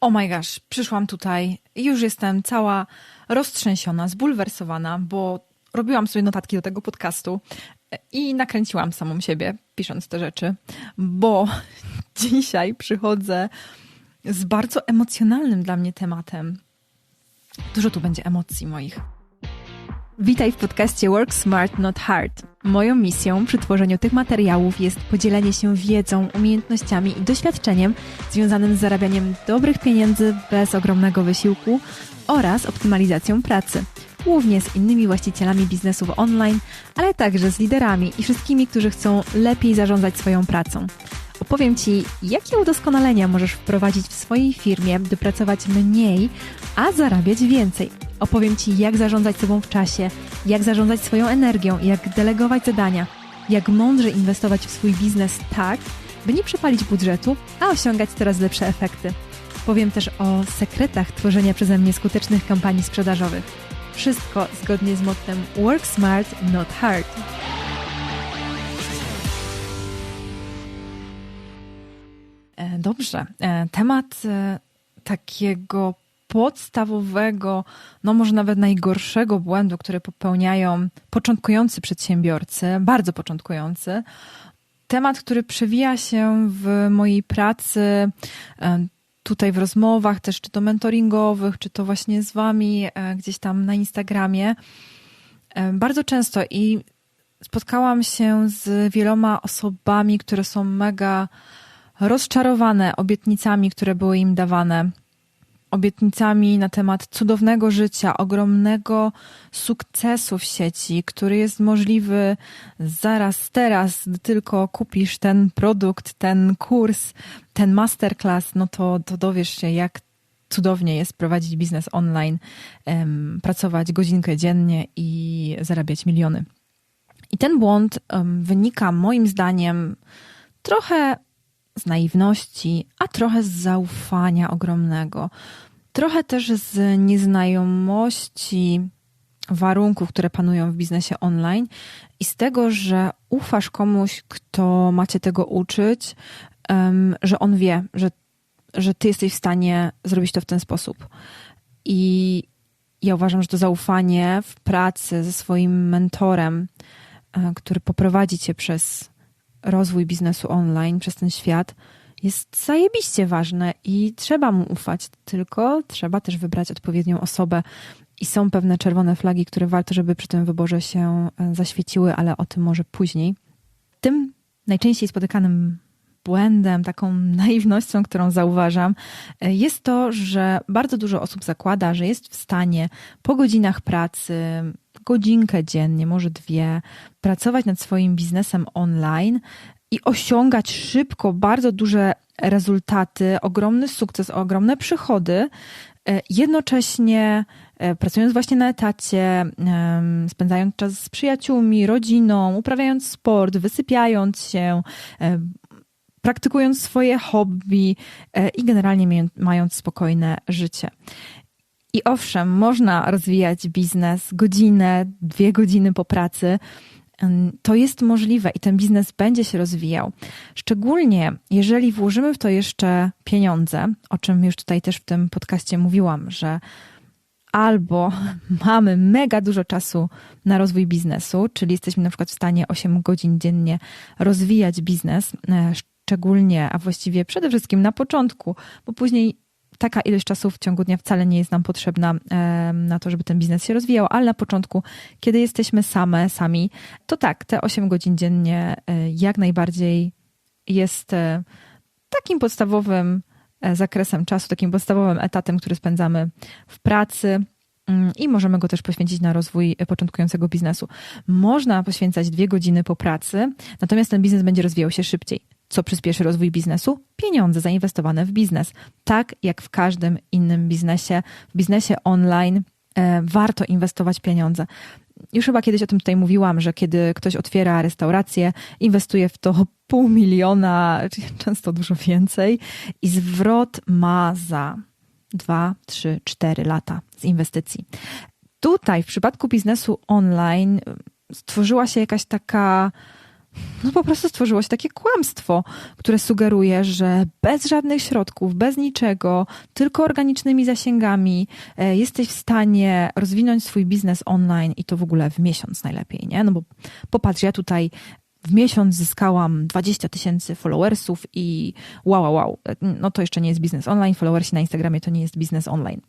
Oh my gosh, przyszłam tutaj i już jestem cała roztrzęsiona, zbulwersowana, bo robiłam sobie notatki do tego podcastu i nakręciłam samą siebie, pisząc te rzeczy, bo dzisiaj przychodzę z bardzo emocjonalnym dla mnie tematem. Dużo tu będzie emocji moich. Witaj w podcaście Work Smart Not Hard. Moją misją przy tworzeniu tych materiałów jest podzielenie się wiedzą, umiejętnościami i doświadczeniem związanym z zarabianiem dobrych pieniędzy bez ogromnego wysiłku oraz optymalizacją pracy. Głównie z innymi właścicielami biznesów online, ale także z liderami i wszystkimi, którzy chcą lepiej zarządzać swoją pracą. Opowiem Ci, jakie udoskonalenia możesz wprowadzić w swojej firmie, by pracować mniej, a zarabiać więcej. Opowiem Ci, jak zarządzać sobą w czasie, jak zarządzać swoją energią, jak delegować zadania, jak mądrze inwestować w swój biznes tak, by nie przepalić budżetu, a osiągać coraz lepsze efekty. Powiem też o sekretach tworzenia przeze mnie skutecznych kampanii sprzedażowych. Wszystko zgodnie z mottem Work Smart, Not Hard. E, dobrze. E, temat e, takiego podstawowego, no może nawet najgorszego błędu, który popełniają początkujący przedsiębiorcy, bardzo początkujący. Temat, który przewija się w mojej pracy, tutaj w rozmowach, też czy to mentoringowych, czy to właśnie z Wami gdzieś tam na Instagramie. Bardzo często i spotkałam się z wieloma osobami, które są mega rozczarowane obietnicami, które były im dawane. Obietnicami na temat cudownego życia, ogromnego sukcesu w sieci, który jest możliwy zaraz teraz, gdy tylko kupisz ten produkt, ten kurs, ten masterclass, no to, to dowiesz się, jak cudownie jest prowadzić biznes online, pracować godzinkę dziennie i zarabiać miliony. I ten błąd wynika moim zdaniem trochę z naiwności, a trochę z zaufania ogromnego. Trochę też z nieznajomości warunków, które panują w biznesie online i z tego, że ufasz komuś, kto macie tego uczyć, że on wie, że, że ty jesteś w stanie zrobić to w ten sposób. I ja uważam, że to zaufanie w pracy ze swoim mentorem, e, który poprowadzi cię przez rozwój biznesu online przez ten świat jest zajebiście ważne i trzeba mu ufać, tylko trzeba też wybrać odpowiednią osobę. I są pewne czerwone flagi, które warto, żeby przy tym wyborze się e, zaświeciły, ale o tym może później. Tym najczęściej spotykanym błędem, taką naiwnością, którą zauważam, e, jest to, że bardzo dużo osób zakłada, że jest w stanie po godzinach pracy, godzinkę dziennie, może dwie, pracować nad swoim biznesem online i osiągać szybko bardzo duże rezultaty, ogromny sukces, ogromne przychody, e, jednocześnie e, pracując właśnie na etacie, spędzając czas z przyjaciółmi, rodziną, uprawiając sport, wysypiając się, praktykując swoje hobby i generalnie mając spokojne życie. I owszem, można rozwijać biznes godzinę, dwie godziny po pracy. To jest możliwe i ten biznes będzie się rozwijał. Szczególnie jeżeli włożymy w to jeszcze pieniądze, o czym już tutaj też w tym podcaście mówiłam, że albo mamy mega dużo czasu na rozwój biznesu, czyli jesteśmy na przykład w stanie 8 godzin dziennie rozwijać biznes, e, szczególnie, a właściwie przede wszystkim na początku, bo później taka ilość czasu w ciągu dnia wcale nie jest nam potrzebna na to, żeby ten biznes się rozwijał, ale na początku, kiedy jesteśmy same, sami, to tak, te 8 godzin dziennie e, jak najbardziej jest e, takim podstawowym e, zakresem czasu, takim podstawowym etatem, który spędzamy w pracy. Mm, I możemy go też poświęcić na rozwój początkującego biznesu. Można poświęcać dwie godziny po pracy, natomiast ten biznes będzie rozwijał się szybciej. Co przyspieszy rozwój biznesu? Pieniądze zainwestowane w biznes. Tak jak w każdym innym biznesie, w biznesie online e, warto inwestować pieniądze. Już chyba kiedyś o tym tutaj mówiłam, że kiedy ktoś otwiera restaurację, inwestuje w to pół miliona, często dużo więcej, i zwrot ma za dwa, trzy, cztery lata z inwestycji. Tutaj w przypadku biznesu online stworzyła się jakaś taka no po prostu stworzyło się takie kłamstwo, które sugeruje, że bez żadnych środków, bez niczego, tylko organicznymi zasięgami e, jesteś w stanie rozwinąć swój biznes online i to w ogóle w miesiąc najlepiej, nie? No bo popatrz, ja tutaj w miesiąc zyskałam 20 tysięcy followersów i wow, wow, wow, no to jeszcze nie jest biznes online, followersi na Instagramie to nie jest biznes online.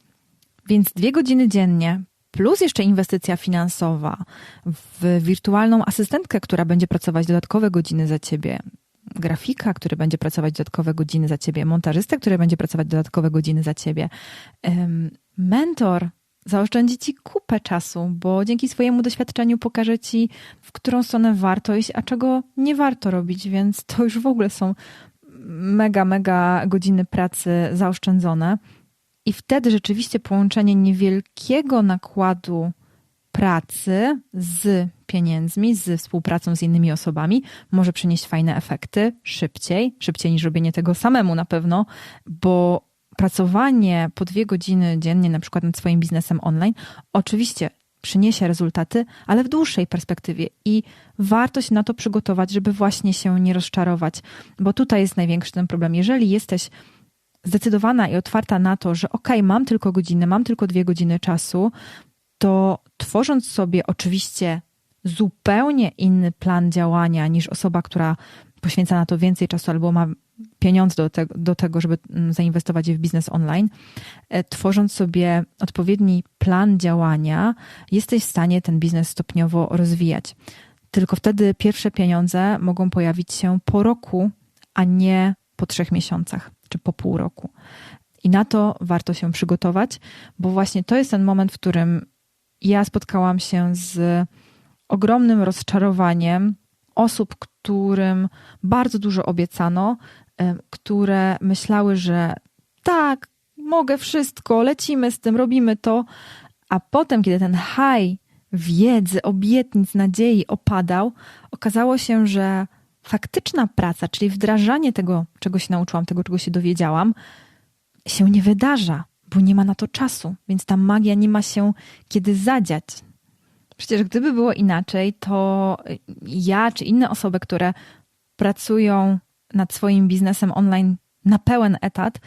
Więc dwie godziny dziennie plus jeszcze inwestycja finansowa w wirtualną asystentkę, która będzie pracować dodatkowe godziny za ciebie, grafika, który będzie pracować dodatkowe godziny za ciebie, montażystę, który będzie pracować dodatkowe godziny za ciebie, mentor zaoszczędzi ci kupę czasu, bo dzięki swojemu doświadczeniu pokaże ci, w którą stronę warto iść, a czego nie warto robić, więc to już w ogóle są mega, mega godziny pracy zaoszczędzone. I wtedy rzeczywiście połączenie niewielkiego nakładu pracy z pieniędzmi, z współpracą z innymi osobami może przynieść fajne efekty szybciej, szybciej niż robienie tego samemu na pewno, bo pracowanie po dwie godziny dziennie, na przykład nad swoim biznesem online, oczywiście przyniesie rezultaty, ale w dłuższej perspektywie i warto się na to przygotować, żeby właśnie się nie rozczarować, bo tutaj jest największy ten problem. Jeżeli jesteś zdecydowana i otwarta na to, że ok, mam tylko godzinę, mam tylko dwie godziny czasu, to tworząc sobie oczywiście zupełnie inny plan działania niż osoba, która poświęca na to więcej czasu albo ma pieniądze do, te, do tego, żeby mm, zainwestować je w biznes online, e, tworząc sobie odpowiedni plan działania, jesteś w stanie ten biznes stopniowo rozwijać. Tylko wtedy pierwsze pieniądze mogą pojawić się po roku, a nie po trzech miesiącach czy po pół roku. I na to warto się przygotować, bo właśnie to jest ten moment, w którym ja spotkałam się z ogromnym rozczarowaniem osób, którym bardzo dużo obiecano, które myślały, że tak, mogę wszystko, lecimy z tym, robimy to, a potem, kiedy ten haj wiedzy, obietnic, nadziei opadał, okazało się, że faktyczna praca, czyli wdrażanie tego, czego się nauczyłam, tego, czego się dowiedziałam, się nie wydarza, bo nie ma na to czasu, więc ta magia nie ma się kiedy zadziać. Przecież gdyby było inaczej, to ja czy inne osoby, które pracują nad swoim biznesem online na pełen etat,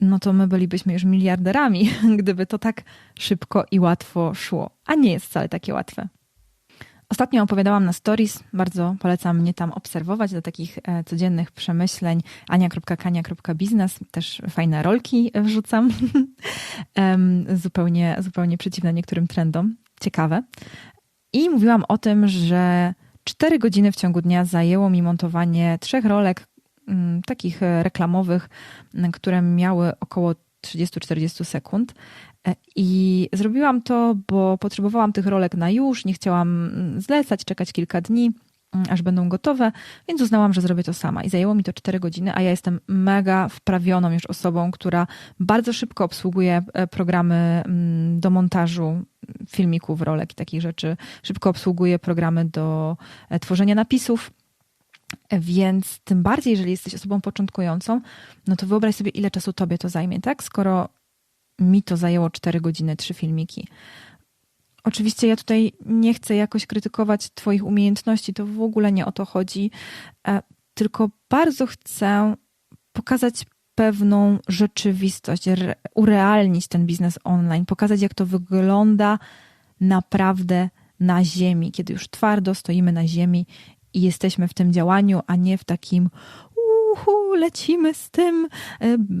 no to my bylibyśmy już miliarderami, gdyby to tak szybko i łatwo szło. A nie jest wcale takie łatwe. Ostatnio opowiadałam na stories, bardzo polecam mnie tam obserwować do takich e, codziennych przemyśleń. ania.kania.biznes, też fajne rolki wrzucam, zupełnie, zupełnie przeciwne niektórym trendom, ciekawe. I mówiłam o tym, że 4 godziny w ciągu dnia zajęło mi montowanie trzech rolek mm, takich reklamowych, które miały około 30-40 sekund. I zrobiłam to, bo potrzebowałam tych rolek na już, nie chciałam mm, zlecać, czekać kilka dni, mm, aż będą gotowe, więc uznałam, że zrobię to sama. I zajęło mi to 4 godziny, a ja jestem mega wprawioną już osobą, która bardzo szybko obsługuje e, programy mm, do montażu filmików, rolek i takich rzeczy. Szybko obsługuje programy do e, tworzenia napisów. Więc tym bardziej, jeżeli jesteś osobą początkującą, no to wyobraź sobie, ile czasu tobie to zajmie, tak? Skoro mi to zajęło 4 godziny, 3 filmiki. Oczywiście ja tutaj nie chcę jakoś krytykować Twoich umiejętności, to w ogóle nie o to chodzi, e, tylko bardzo chcę pokazać pewną rzeczywistość, urealnić ten biznes online, pokazać, jak to wygląda naprawdę na ziemi, kiedy już twardo stoimy na ziemi i jesteśmy w tym działaniu, a nie w takim uhu, lecimy z tym,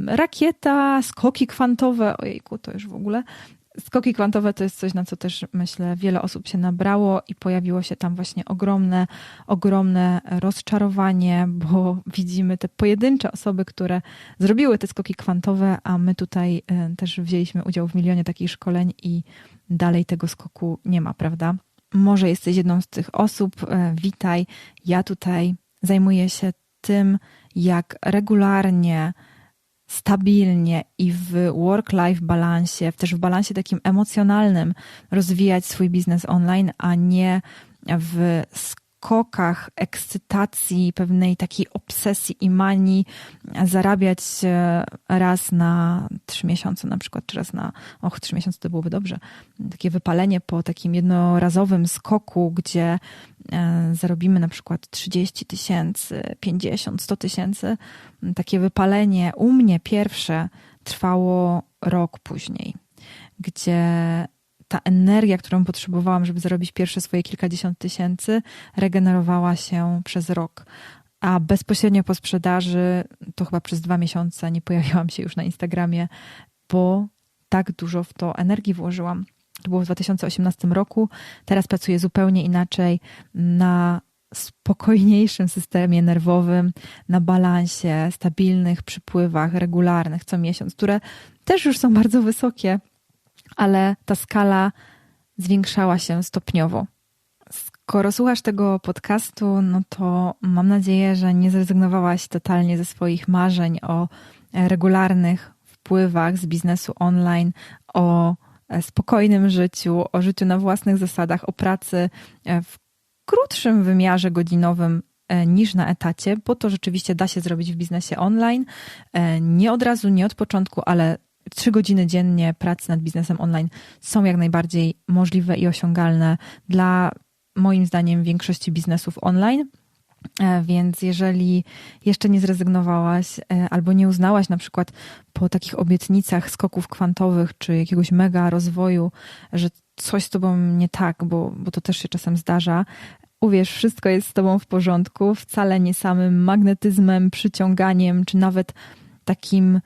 rakieta, skoki kwantowe, ojejku, to już w ogóle. Skoki kwantowe to jest coś, na co też myślę wiele osób się nabrało i pojawiło się tam właśnie ogromne, ogromne rozczarowanie, bo widzimy te pojedyncze osoby, które zrobiły te skoki kwantowe, a my tutaj e, też wzięliśmy udział w milionie takich szkoleń i dalej tego skoku nie ma, prawda? Może jesteś jedną z tych osób, e, witaj. Ja tutaj zajmuję się tym, jak regularnie, stabilnie i w work-life balansie, też w balansie takim emocjonalnym rozwijać swój biznes online, a nie w skokach ekscytacji, pewnej takiej obsesji i manii zarabiać raz na trzy miesiące na przykład, czy raz na, och, trzy miesiące to byłoby dobrze. Takie wypalenie po takim jednorazowym skoku, gdzie e, zarobimy na przykład 30 tysięcy, 50, 100 tysięcy. Takie wypalenie u mnie pierwsze trwało rok później, gdzie ta energia, którą potrzebowałam, żeby zarobić pierwsze swoje kilkadziesiąt tysięcy, regenerowała się przez rok. A bezpośrednio po sprzedaży, to chyba przez dwa miesiące nie pojawiłam się już na Instagramie, bo tak dużo w to energii włożyłam. To było w 2018 roku. Teraz pracuję zupełnie inaczej na spokojniejszym systemie nerwowym, na balansie, stabilnych przypływach regularnych co miesiąc, które też już są bardzo wysokie, ale ta skala zwiększała się stopniowo. Skoro słuchasz tego podcastu, no to mam nadzieję, że nie zrezygnowałaś totalnie ze swoich marzeń o regularnych wpływach z biznesu online, o spokojnym życiu, o życiu na własnych zasadach, o pracy w krótszym wymiarze godzinowym e, niż na etacie, bo to rzeczywiście da się zrobić w biznesie online. E, nie od razu, nie od początku, ale trzy godziny dziennie pracy nad biznesem online są jak najbardziej możliwe i osiągalne dla moim zdaniem większości biznesów online. E, więc jeżeli jeszcze nie zrezygnowałaś albo nie uznałaś na przykład po takich obietnicach skoków kwantowych czy jakiegoś mega rozwoju, że coś z tobą nie tak, bo, bo to też się czasem zdarza, uwierz, wszystko jest z tobą w porządku, wcale nie samym magnetyzmem, przyciąganiem, czy nawet takim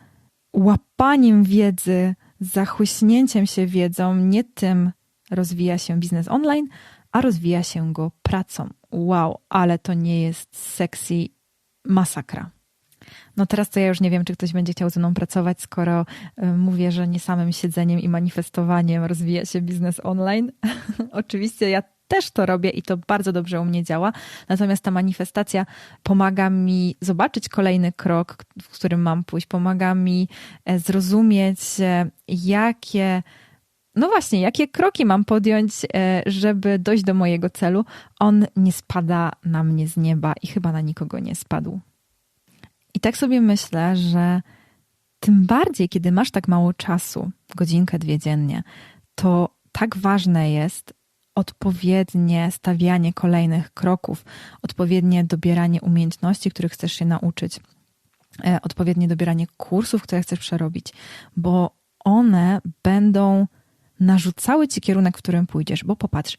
łapaniem wiedzy, zachłyśnięciem się wiedzą, nie tym rozwija się biznes online, a rozwija się go pracą. Wow, ale to nie jest sexy masakra. No teraz to ja już nie wiem, czy ktoś będzie chciał ze mną pracować, skoro y, mówię, że nie samym siedzeniem i manifestowaniem rozwija się biznes online. Oczywiście ja też to robię i to bardzo dobrze u mnie działa. Natomiast ta manifestacja pomaga mi zobaczyć kolejny krok, w którym mam pójść, pomaga mi e, zrozumieć, e, jakie. No właśnie, jakie kroki mam podjąć, e, żeby dojść do mojego celu? On nie spada na mnie z nieba i chyba na nikogo nie spadł. I tak sobie myślę, że tym bardziej, kiedy masz tak mało czasu, godzinkę, dwie dziennie, to tak ważne jest, odpowiednie stawianie kolejnych kroków, odpowiednie dobieranie umiejętności, których chcesz się nauczyć, e, odpowiednie dobieranie kursów, które chcesz przerobić, bo one będą narzucały ci kierunek, w którym pójdziesz. Bo popatrz,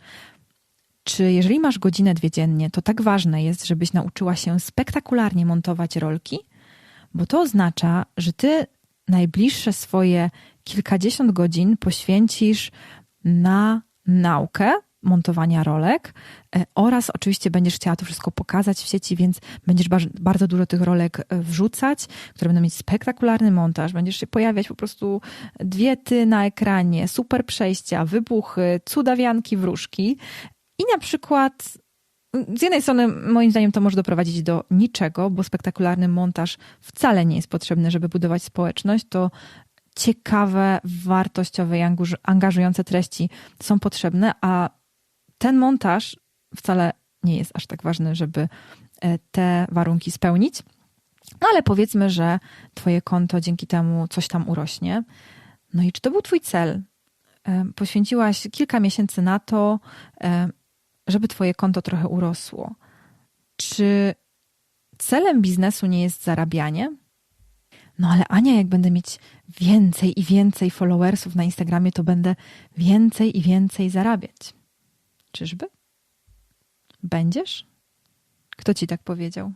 czy jeżeli masz godzinę, dwie dziennie, to tak ważne jest, żebyś nauczyła się spektakularnie montować rolki, bo to oznacza, że ty najbliższe swoje kilkadziesiąt godzin poświęcisz na naukę montowania rolek e, oraz oczywiście będziesz chciała to wszystko pokazać w sieci, więc będziesz bardzo dużo tych rolek e, wrzucać, które będą mieć spektakularny montaż, będziesz się pojawiać po prostu dwie ty na ekranie, super przejścia, wybuchy, cudawianki, wróżki i na przykład z jednej strony, moim zdaniem, to może doprowadzić do niczego, bo spektakularny montaż wcale nie jest potrzebny, żeby budować społeczność. To ciekawe, wartościowe i angażujące treści są potrzebne, a ten montaż wcale nie jest aż tak ważny, żeby e, te warunki spełnić. No ale powiedzmy, że Twoje konto dzięki temu coś tam urośnie. No i czy to był Twój cel? E, poświęciłaś kilka miesięcy na to, e, żeby Twoje konto trochę urosło. Czy celem biznesu nie jest zarabianie? No ale Ania, jak będę mieć więcej i więcej followersów na Instagramie, to będę więcej i więcej zarabiać. Czyżby? Będziesz? Kto ci tak powiedział?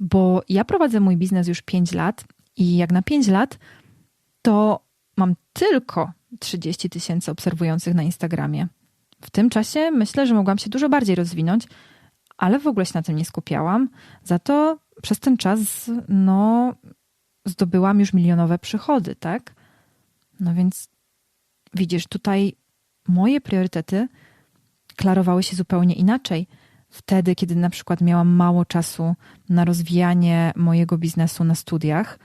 Bo ja prowadzę mój biznes już 5 lat i jak na 5 lat, to mam tylko 30 tysięcy obserwujących na Instagramie. W tym czasie myślę, że mogłam się dużo bardziej rozwinąć, ale w ogóle się na tym nie skupiałam. Za to przez ten czas, no, zdobyłam już milionowe przychody, tak? No więc widzisz, tutaj moje priorytety klarowały się zupełnie inaczej. Wtedy, kiedy na przykład miałam mało czasu na rozwijanie mojego biznesu na studiach,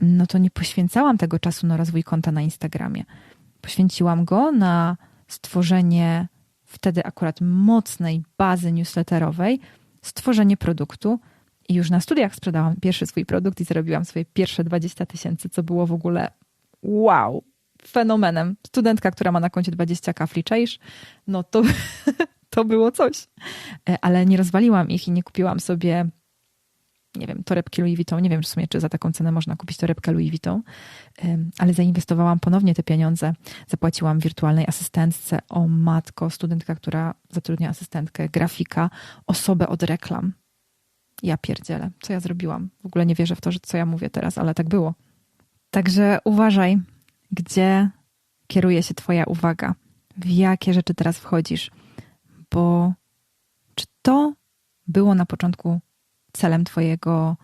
no to nie poświęcałam tego czasu na rozwój konta na Instagramie. Poświęciłam go na stworzenie wtedy akurat mocnej bazy newsletterowej, stworzenie produktu. I już na studiach sprzedałam pierwszy swój produkt i zarobiłam swoje pierwsze 20 tysięcy, co było w ogóle wow, fenomenem. Studentka, która ma na koncie 20 kafli, czaisz? No to, to było coś. E, ale nie rozwaliłam ich i nie kupiłam sobie nie wiem, torebki Louis Vuitton. Nie wiem w sumie, czy za taką cenę można kupić torebkę Louis Vuitton, ale zainwestowałam ponownie te pieniądze. Zapłaciłam wirtualnej asystentce, o matko, studentka, która zatrudnia asystentkę, grafika, osobę od reklam. Ja pierdzielę, co ja zrobiłam? W ogóle nie wierzę w to, że co ja mówię teraz, ale tak było. Także uważaj, gdzie kieruje się Twoja uwaga, w jakie rzeczy teraz wchodzisz, bo czy to było na początku celem Twojego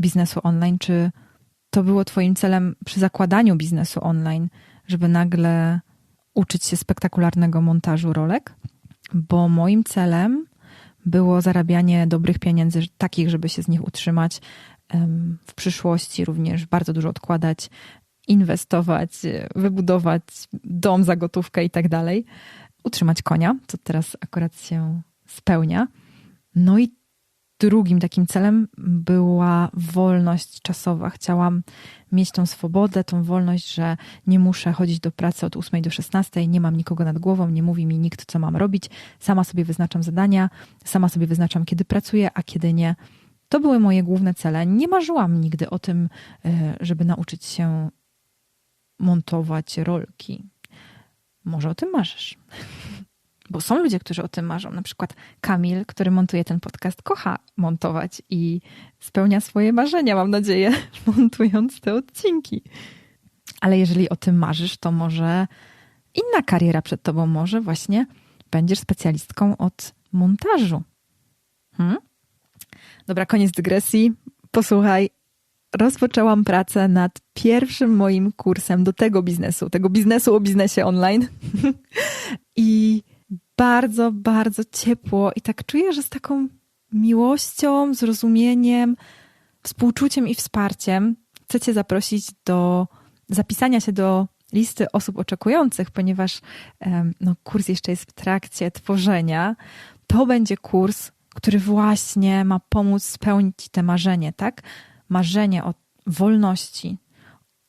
biznesu online? Czy to było Twoim celem przy zakładaniu biznesu online, żeby nagle uczyć się spektakularnego montażu rolek? Bo moim celem było zarabianie dobrych pieniędzy, takich, żeby się z nich utrzymać w przyszłości, również bardzo dużo odkładać, inwestować, wybudować dom za gotówkę i tak dalej, utrzymać konia, co teraz akurat się spełnia. No i drugim takim celem była wolność czasowa. Chciałam mieć tą swobodę, tą wolność, że nie muszę chodzić do pracy od 8 do 16, nie mam nikogo nad głową, nie mówi mi nikt, co mam robić. Sama sobie wyznaczam zadania, sama sobie wyznaczam, kiedy pracuję, a kiedy nie. To były moje główne cele. Nie marzyłam nigdy o tym, e, żeby nauczyć się montować rolki. Może o tym marzysz. Bo są ludzie, którzy o tym marzą. Na przykład Kamil, który montuje ten podcast, kocha montować i spełnia swoje marzenia, mam nadzieję, montując te odcinki. Ale jeżeli o tym marzysz, to może inna kariera przed tobą, może właśnie będziesz specjalistką od montażu. Hmm? Dobra, koniec dygresji. Posłuchaj, rozpoczęłam pracę nad pierwszym moim kursem do tego biznesu, tego biznesu o biznesie online. I bardzo, bardzo ciepło i tak czuję, że z taką miłością, zrozumieniem, współczuciem i wsparciem chcę Cię zaprosić do zapisania się do listy osób oczekujących, ponieważ no, kurs jeszcze jest w trakcie tworzenia. To będzie kurs, który właśnie ma pomóc spełnić te marzenie, tak? Marzenie o wolności,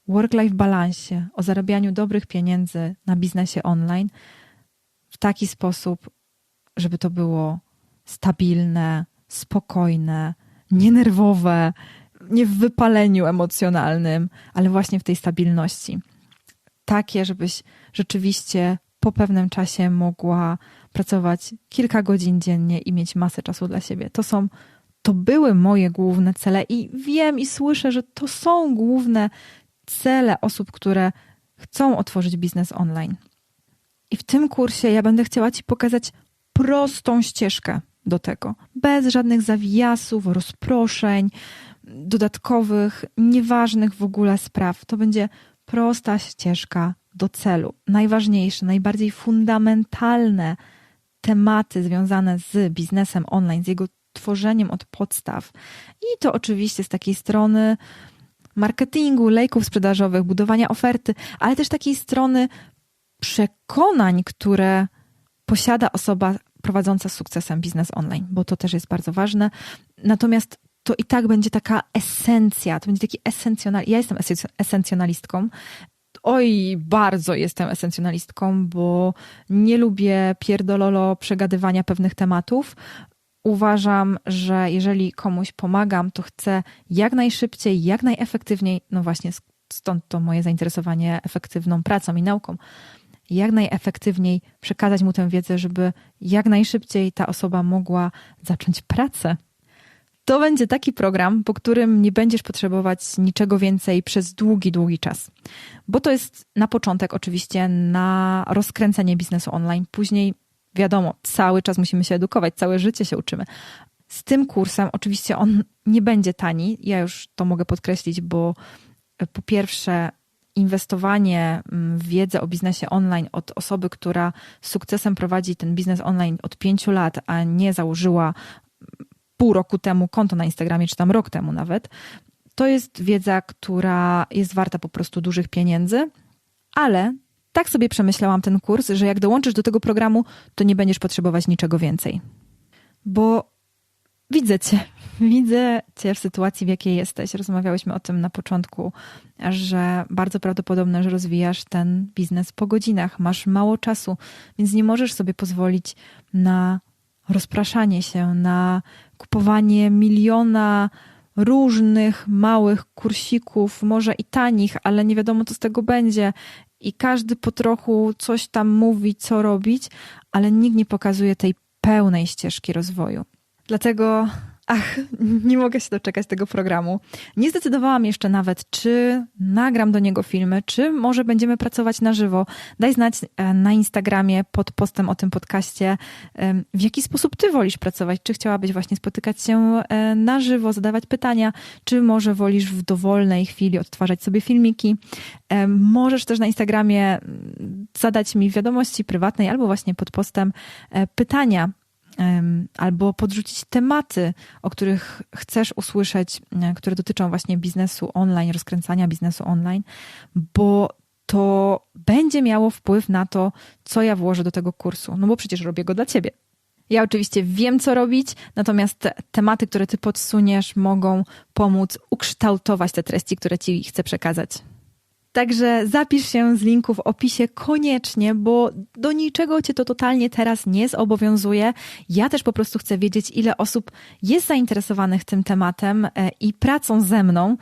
work-life balansie, o zarabianiu dobrych pieniędzy na biznesie online – w taki sposób, żeby to było stabilne, spokojne, nienerwowe, nie w wypaleniu emocjonalnym, ale właśnie w tej stabilności. Takie, żebyś rzeczywiście po pewnym czasie mogła pracować kilka godzin dziennie i mieć masę czasu dla siebie. To są, to były moje główne cele i wiem i słyszę, że to są główne cele osób, które chcą otworzyć biznes online. I w tym kursie ja będę chciała Ci pokazać prostą ścieżkę do tego, bez żadnych zawiasów, rozproszeń, dodatkowych, nieważnych w ogóle spraw. To będzie prosta ścieżka do celu. Najważniejsze, najbardziej fundamentalne tematy związane z biznesem online, z jego tworzeniem od podstaw. I to oczywiście z takiej strony marketingu, lejków sprzedażowych, budowania oferty, ale też takiej strony przekonań, które posiada osoba prowadząca z sukcesem biznes online, bo to też jest bardzo ważne. Natomiast to i tak będzie taka esencja, to będzie taki esencjonal. Ja jestem esencjonalistką. Oj, bardzo jestem esencjonalistką, bo nie lubię pierdololo przegadywania pewnych tematów. Uważam, że jeżeli komuś pomagam, to chcę jak najszybciej, jak najefektywniej, no właśnie stąd to moje zainteresowanie efektywną pracą i nauką, jak najefektywniej przekazać mu tę wiedzę, żeby jak najszybciej ta osoba mogła zacząć pracę. To będzie taki program, po którym nie będziesz potrzebować niczego więcej przez długi, długi czas. Bo to jest na początek oczywiście na rozkręcenie biznesu online. Później, wiadomo, cały czas musimy się edukować, całe życie się uczymy. Z tym kursem, oczywiście on nie będzie tani. Ja już to mogę podkreślić, bo po pierwsze, inwestowanie mm, w wiedzę o biznesie online od osoby, która z sukcesem prowadzi ten biznes online od pięciu lat, a nie założyła pół roku temu konto na Instagramie, czy tam rok temu nawet, to jest wiedza, która jest warta po prostu dużych pieniędzy, ale tak sobie przemyślałam ten kurs, że jak dołączysz do tego programu, to nie będziesz potrzebować niczego więcej. Bo widzę cię, widzę cię w sytuacji, w jakiej jesteś. Rozmawiałyśmy o tym na początku, że bardzo prawdopodobne, że rozwijasz ten biznes po godzinach, masz mało czasu, więc nie możesz sobie pozwolić na rozpraszanie się, na kupowanie miliona różnych małych kursików, może i tanich, ale nie wiadomo, co z tego będzie. I każdy po trochu coś tam mówi, co robić, ale nikt nie pokazuje tej pełnej ścieżki rozwoju. Dlatego Ach, nie mogę się doczekać tego programu. Nie zdecydowałam jeszcze nawet, czy nagram do niego filmy, czy może będziemy pracować na żywo. Daj znać e, na Instagramie pod postem o tym podcaście, w jaki sposób ty wolisz pracować. Czy chciałabyś właśnie spotykać się e, na żywo, zadawać pytania, czy może wolisz w dowolnej chwili odtwarzać sobie filmiki. Możesz też na Instagramie zadać mi wiadomości prywatnej albo właśnie pod postem e, pytania albo podrzucić tematy, o których chcesz usłyszeć, e, które dotyczą właśnie biznesu online, rozkręcania biznesu online, bo to będzie miało wpływ na to, co ja włożę do tego kursu, no bo przecież robię go dla ciebie. Ja oczywiście wiem, co robić, natomiast te tematy, które ty podsuniesz, mogą pomóc ukształtować te treści, które ci chcę przekazać. Także zapisz się z linku w opisie koniecznie, bo do niczego cię to totalnie teraz nie zobowiązuje. Ja też po prostu chcę wiedzieć, ile osób jest zainteresowanych tym tematem e, i pracą ze mną,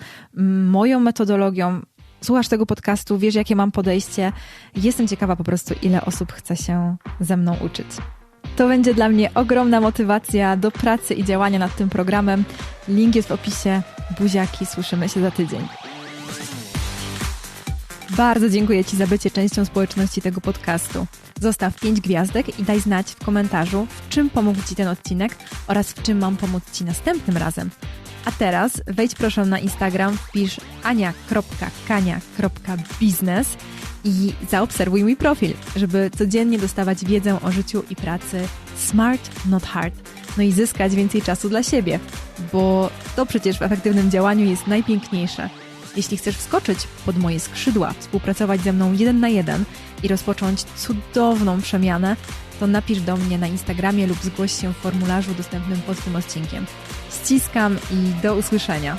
moją metodologią. Słuchasz tego podcastu, wiesz, jakie mam podejście. Jestem ciekawa po prostu, ile osób chce się ze mną uczyć. To będzie dla mnie ogromna motywacja do pracy i działania nad tym programem. Link jest w opisie. Buziaki, słyszymy się za tydzień. Bardzo dziękuję Ci za bycie częścią społeczności tego podcastu. Zostaw 5 gwiazdek i daj znać w komentarzu, w czym pomógł Ci ten odcinek oraz w czym mam pomóc Ci następnym razem. A teraz wejdź proszę na Instagram, wpisz ania.kania.biznes i zaobserwuj mój profil, żeby codziennie dostawać wiedzę o życiu i pracy smart, not hard. No i zyskać więcej czasu dla siebie, bo to przecież w efektywnym działaniu jest najpiękniejsze. Jeśli chcesz wskoczyć pod moje skrzydła, współpracować ze mną jeden na jeden i rozpocząć cudowną przemianę, to napisz do mnie na Instagramie lub zgłoś się w formularzu dostępnym pod tym odcinkiem. Ściskam i do usłyszenia.